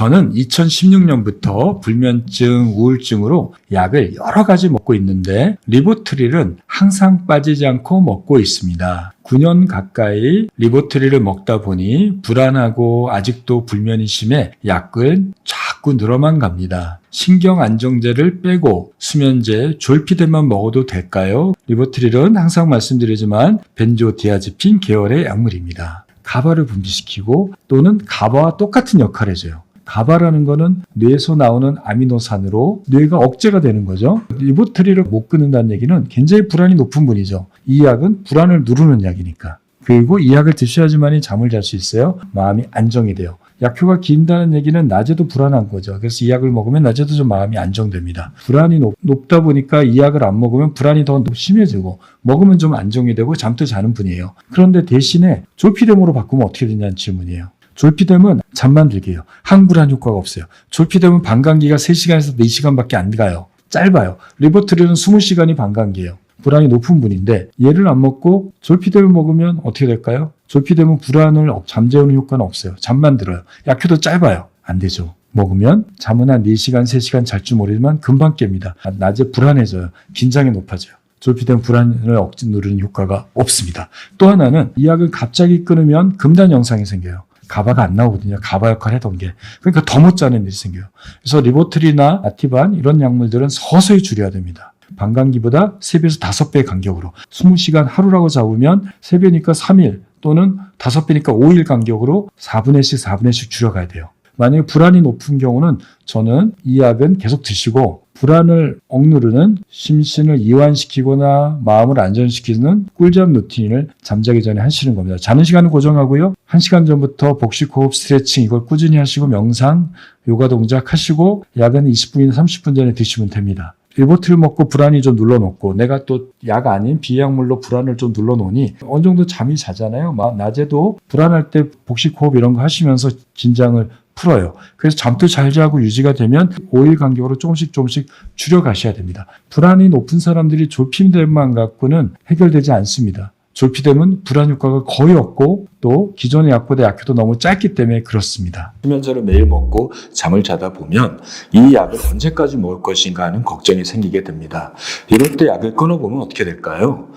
저는 2016년부터 불면증, 우울증으로 약을 여러 가지 먹고 있는데 리보트릴은 항상 빠지지 않고 먹고 있습니다. 9년 가까이 리보트릴을 먹다 보니 불안하고 아직도 불면이 심해 약을 자꾸 늘어만 갑니다. 신경 안정제를 빼고 수면제, 졸피뎀만 먹어도 될까요? 리보트릴은 항상 말씀드리지만 벤조디아ze핀 계열의 약물입니다. 가바를 분비시키고 또는 가바와 똑같은 역할을 해줘요. 가바라는 거는 뇌에서 나오는 아미노산으로 뇌가 억제가 되는 거죠. 리보트리를 못 끊는다는 얘기는 굉장히 불안이 높은 분이죠. 이 약은 불안을 누르는 약이니까. 그리고 이 약을 드셔야지만이 잠을 잘 수 있어요. 마음이 안정이 돼요. 약효가 긴다는 얘기는 낮에도 불안한 거죠. 그래서 이 약을 먹으면 낮에도 좀 마음이 안정됩니다. 불안이 높, 다 보니까 이 약을 안 먹으면 불안이 더 심해지고 먹으면 좀 안정이 되고 잠도 자는 분이에요. 그런데 대신에 졸피뎀으로 바꾸면 어떻게 되냐는 질문이에요. 졸피뎀은 잠만 들게 해요. 항불안 효과가 없어요. 졸피뎀은 반감기가 3시간에서 4시간밖에 안 가요. 짧아요. 리버트릴은 20시간이 반감기예요. 불안이 높은 분인데 얘를 안 먹고 졸피뎀을 먹으면 어떻게 될까요? 졸피뎀은 불안을 잠재우는 효과는 없어요. 잠만 들어요. 약효도 짧아요. 안 되죠. 먹으면 잠은 한 4시간, 3시간 잘 줄 모르지만 금방 깹니다. 낮에 불안해져요. 긴장이 높아져요. 졸피뎀 불안을 억지 누르는 효과가 없습니다. 또 하나는 이 약을 갑자기 끊으면 금단 영상이 생겨요. 가바가 안 나오거든요. 가바 역할 해던 게. 그러니까 더 못 자는 일이 생겨요. 그래서 리보트리나 아티반 이런 약물들은 서서히 줄여야 됩니다. 반감기보다 3배에서 5배의 간격으로 20시간 하루라고 잡으면 3배니까 3일 또는 5배니까 5일 간격으로 4분의 1씩 4분의 1씩 줄여가야 돼요. 만약에 불안이 높은 경우는 저는 이 약은 계속 드시고 불안을 억누르는 심신을 이완시키거나 마음을 안전시키는 꿀잠 루틴을 잠자기 전에 하시는 겁니다. 자는 시간은 고정하고요. 1시간 전부터 복식 호흡 스트레칭 이걸 꾸준히 하시고 명상, 요가 동작 하시고 약은 20분이나 30분 전에 드시면 됩니다. 일보트를 먹고 불안이 좀 눌러놓고 내가 또 약 아닌 비약물로 불안을 좀 눌러놓으니 어느 정도 잠이 자잖아요. 막 낮에도 불안할 때 복식 호흡 이런 거 하시면서 긴장을 풀어요. 그래서 잠도 잘 자고 유지가 되면 5일 간격으로 조금씩 조금씩 줄여가셔야 됩니다. 불안이 높은 사람들이 졸피뎀만 갖고는 해결되지 않습니다. 졸피뎀은 불안 효과가 거의 없고 또 기존의 약보다 약효도 너무 짧기 때문에 그렇습니다. 수면제를 매일 먹고 잠을 자다 보면 이 약을 언제까지 먹을 것인가 하는 걱정이 생기게 됩니다. 이럴 때 약을 끊어보면 어떻게 될까요?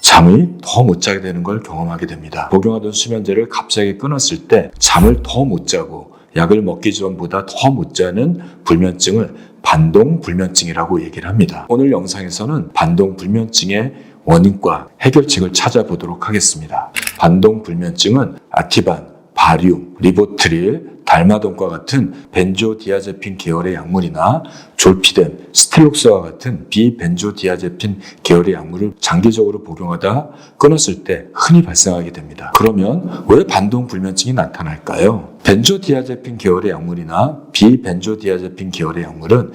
잠이 더 못 자게 되는 걸 경험하게 됩니다. 복용하던 수면제를 갑자기 끊었을 때 잠을 더 못 자고 약을 먹기 전보다 더 못 자는 불면증을 반동 불면증이라고 얘기를 합니다. 오늘 영상에서는 반동 불면증의 원인과 해결책을 찾아보도록 하겠습니다. 반동 불면증은 아티반, 바리움, 리보트릴, 달마돈과 같은 벤조디아제핀 계열의 약물이나 졸피뎀, 스텔록스와 같은 비벤조디아제핀 계열의 약물을 장기적으로 복용하다 끊었을 때 흔히 발생하게 됩니다. 그러면 왜 반동 불면증이 나타날까요? 벤조디아제핀 계열의 약물이나 비벤조디아제핀 계열의 약물은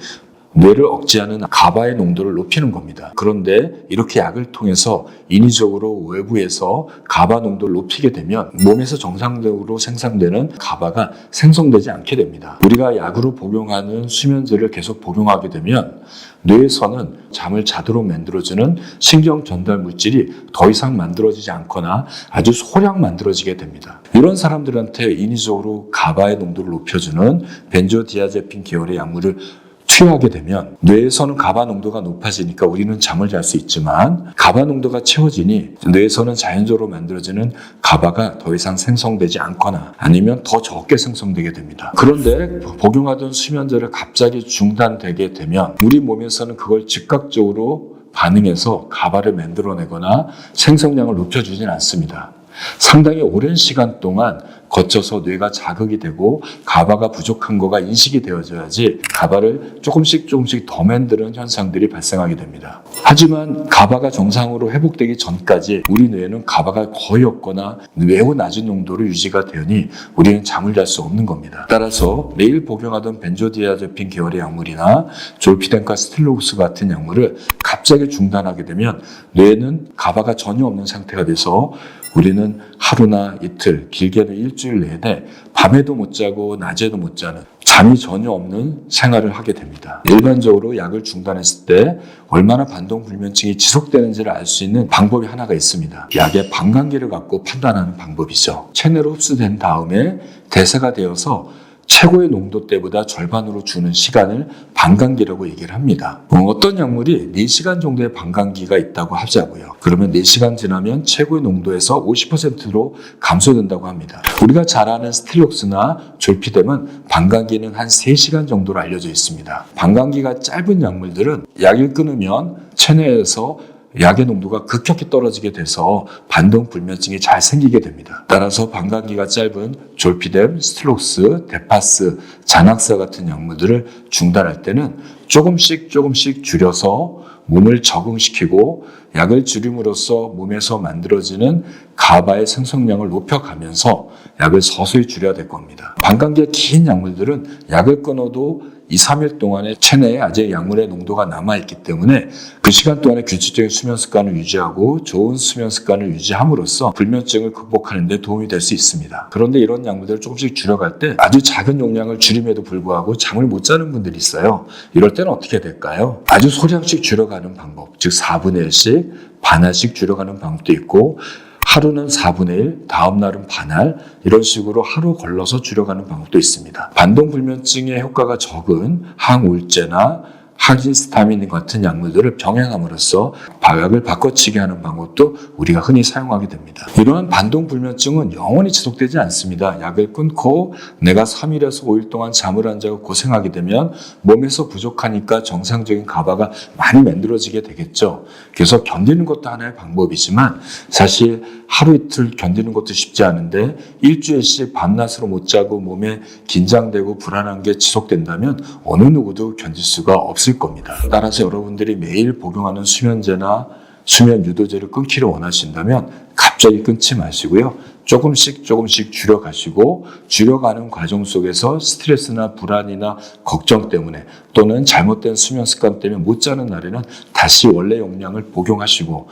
뇌를 억제하는 가바의 농도를 높이는 겁니다. 그런데 이렇게 약을 통해서 인위적으로 외부에서 가바 농도를 높이게 되면 몸에서 정상적으로 생산되는 가바가 생성되지 않게 됩니다. 우리가 약으로 복용하는 수면제를 계속 복용하게 되면 뇌에서는 잠을 자도록 만들어주는 신경 전달 물질이 더 이상 만들어지지 않거나 아주 소량 만들어지게 됩니다. 이런 사람들한테 인위적으로 가바의 농도를 높여주는 벤조디아제핀 계열의 약물을 투여하게 되면 뇌에서는 가바 농도가 높아지니까 우리는 잠을 잘 수 있지만 가바 농도가 채워지니 뇌에서는 자연적으로 만들어지는 가바가 더 이상 생성되지 않거나 아니면 더 적게 생성되게 됩니다. 그런데 복용하던 수면제를 갑자기 중단되게 되면 우리 몸에서는 그걸 즉각적으로 반응해서 가바를 만들어내거나 생성량을 높여주진 않습니다. 상당히 오랜 시간 동안 거쳐서 뇌가 자극이 되고 가바가 부족한 거가 인식이 되어져야지 가바를 조금씩 조금씩 더 만드는 현상들이 발생하게 됩니다. 하지만 가바가 정상으로 회복되기 전까지 우리 뇌에는 가바가 거의 없거나 매우 낮은 농도로 유지가 되니 우리는 잠을 잘 수 없는 겁니다. 따라서 매일 복용하던 벤조디아제핀 계열의 약물이나 졸피뎀과 스틸로스 같은 약물을 갑자기 중단하게 되면 뇌에는 가바가 전혀 없는 상태가 돼서 우리는 하루나 이틀, 길게는 일주일 내내 밤에도 못 자고 낮에도 못 자는 잠이 전혀 없는 생활을 하게 됩니다. 일반적으로 약을 중단했을 때 얼마나 반동 불면증이 지속되는지를 알 수 있는 방법이 하나가 있습니다. 약의 반감기를 갖고 판단하는 방법이죠. 체내로 흡수된 다음에 대사가 되어서 최고의 농도 때보다 절반으로 주는 시간을 반감기라고 얘기를 합니다. 어, 어떤 약물이 4시간 정도의 반감기가 있다고 하자고요. 그러면 4시간 지나면 최고의 농도에서 50%로 감소된다고 합니다. 우리가 잘 아는 스틸록스나 졸피뎀은 반감기는 한 3시간 정도로 알려져 있습니다. 반감기가 짧은 약물들은 약을 끊으면 체내에서 약의 농도가 급격히 떨어지게 돼서 반동 불면증이 잘 생기게 됩니다. 따라서 반감기가 짧은 졸피뎀, 스틸록스, 데파스, 자낙사 같은 약물들을 중단할 때는 조금씩 조금씩 줄여서 몸을 적응시키고 약을 줄임으로써 몸에서 만들어지는 가바의 생성량을 높여가면서 약을 서서히 줄여야 될 겁니다. 반감기가 긴 약물들은 약을 끊어도 2, 3일 동안에 체내에 아직 약물의 농도가 남아있기 때문에 그 시간 동안에 규칙적인 수면 습관을 유지하고 좋은 수면 습관을 유지함으로써 불면증을 극복하는 데 도움이 될 수 있습니다. 그런데 이런 약물들을 조금씩 줄여갈 때 아주 작은 용량을 줄임에도 불구하고 잠을 못 자는 분들이 있어요. 이럴 때는 어떻게 될까요? 아주 소량씩 줄여가는 방법, 즉 4분의 1씩 반알씩 줄여가는 방법도 있고 하루는 4분의 1, 다음 날은 반알 이런 식으로 하루 걸러서 줄여가는 방법도 있습니다. 반동불면증의 효과가 적은 항우울제나 항히스타민 같은 약물들을 병행함으로써 방약을 바꿔치기 하는 방법도 우리가 흔히 사용하게 됩니다. 이러한 반동불면증은 영원히 지속되지 않습니다. 약을 끊고 내가 3일에서 5일 동안 잠을 안 자고 고생하게 되면 몸에서 부족하니까 정상적인 가바가 많이 만들어지게 되겠죠. 그래서 견디는 것도 하나의 방법이지만 사실 하루 이틀 견디는 것도 쉽지 않은데 일주일씩 밤낮으로 못 자고 몸에 긴장되고 불안한 게 지속된다면 어느 누구도 견딜 수가 없을 겁니다. 따라서 여러분들이 매일 복용하는 수면제나 수면 유도제를 끊기를 원하신다면 갑자기 끊지 마시고요. 조금씩 조금씩 줄여가시고 줄여가는 과정 속에서 스트레스나 불안이나 걱정 때문에 또는 잘못된 수면 습관 때문에 못 자는 날에는 다시 원래 용량을 복용하시고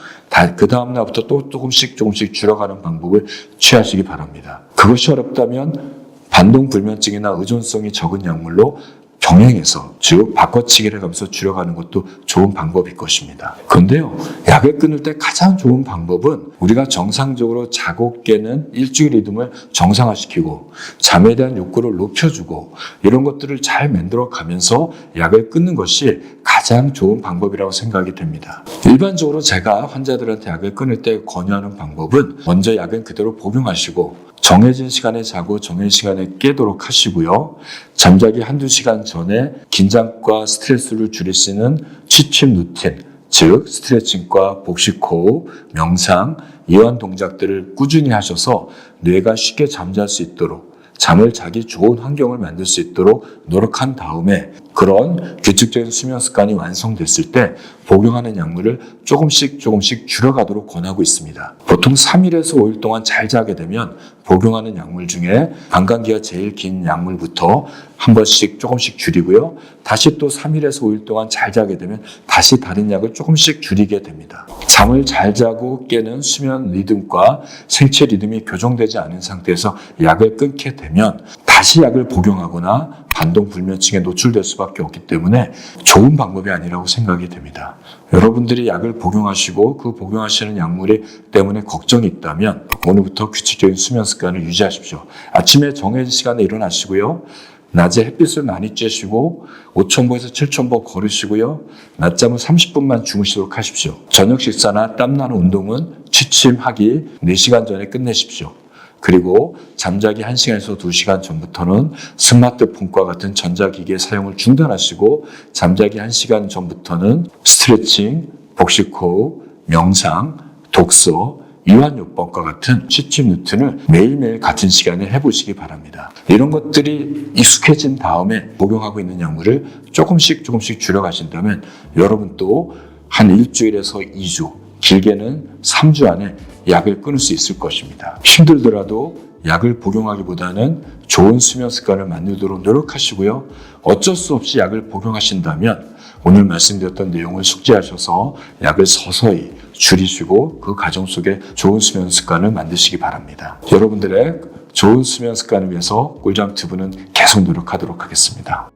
그 다음 날부터 또 조금씩 조금씩 줄여가는 방법을 취하시기 바랍니다. 그것이 어렵다면 반동 불면증이나 의존성이 적은 약물로 병행해서 즉 바꿔치기를 해가면서 줄여가는 것도 좋은 방법일 것입니다. 그런데요, 약을 끊을 때 가장 좋은 방법은 우리가 정상적으로 자고 깨는 일주일 리듬을 정상화시키고 잠에 대한 욕구를 높여주고 이런 것들을 잘 만들어 가면서 약을 끊는 것이 가장 좋은 방법이라고 생각이 됩니다. 일반적으로 제가 환자들한테 약을 끊을 때 권유하는 방법은 먼저 약은 그대로 복용하시고 정해진 시간에 자고 정해진 시간에 깨도록 하시고요. 잠자기 한두 시간 전에 긴장과 스트레스를 줄일 수 있는 취침 루틴, 즉 스트레칭과 복식 호흡, 명상, 이완 동작들을 꾸준히 하셔서 뇌가 쉽게 잠잘 수 있도록 잠을 자기 좋은 환경을 만들 수 있도록 노력한 다음에 그런 규칙적인 수면 습관이 완성됐을 때 복용하는 약물을 조금씩 조금씩 줄여가도록 권하고 있습니다. 보통 3일에서 5일 동안 잘 자게 되면 복용하는 약물 중에 반감기가 제일 긴 약물부터 한 번씩 조금씩 줄이고요. 다시 또 3일에서 5일 동안 잘 자게 되면 다시 다른 약을 조금씩 줄이게 됩니다. 잠을 잘 자고 깨는 수면 리듬과 생체 리듬이 교정되지 않은 상태에서 약을 끊게 되면 다시 약을 복용하거나 반동 불면증에 노출될 수밖에 없기 때문에 좋은 방법이 아니라고 생각이 됩니다. 여러분들이 약을 복용하시고 그 복용하시는 약물이 때문에 걱정이 있다면 오늘부터 규칙적인 수면 습관을 유지하십시오. 아침에 정해진 시간에 일어나시고요. 낮에 햇빛을 많이 쬐시고 5천보에서 7천보 걸으시고요. 낮잠은 30분만 주무시도록 하십시오. 저녁 식사나 땀나는 운동은 취침하기 4시간 전에 끝내십시오. 그리고 잠자기 1시간에서 2시간 전부터는 스마트폰과 같은 전자기기의 사용을 중단하시고 잠자기 1시간 전부터는 스트레칭, 복식 호흡, 명상, 독서, 이완요법과 같은 취침 루틴을 매일매일 같은 시간에 해보시기 바랍니다. 이런 것들이 익숙해진 다음에 복용하고 있는 약물을 조금씩 조금씩 줄여가신다면 여러분도 한 일주일에서 2주, 길게는 3주 안에 약을 끊을 수 있을 것입니다. 힘들더라도 약을 복용하기보다는 좋은 수면 습관을 만들도록 노력하시고요. 어쩔 수 없이 약을 복용하신다면 오늘 말씀드렸던 내용을 숙지하셔서 약을 서서히 줄이시고 그 과정 속에 좋은 수면 습관을 만드시기 바랍니다. 여러분들의 좋은 수면 습관을 위해서 꿀잠 튜브는 계속 노력하도록 하겠습니다.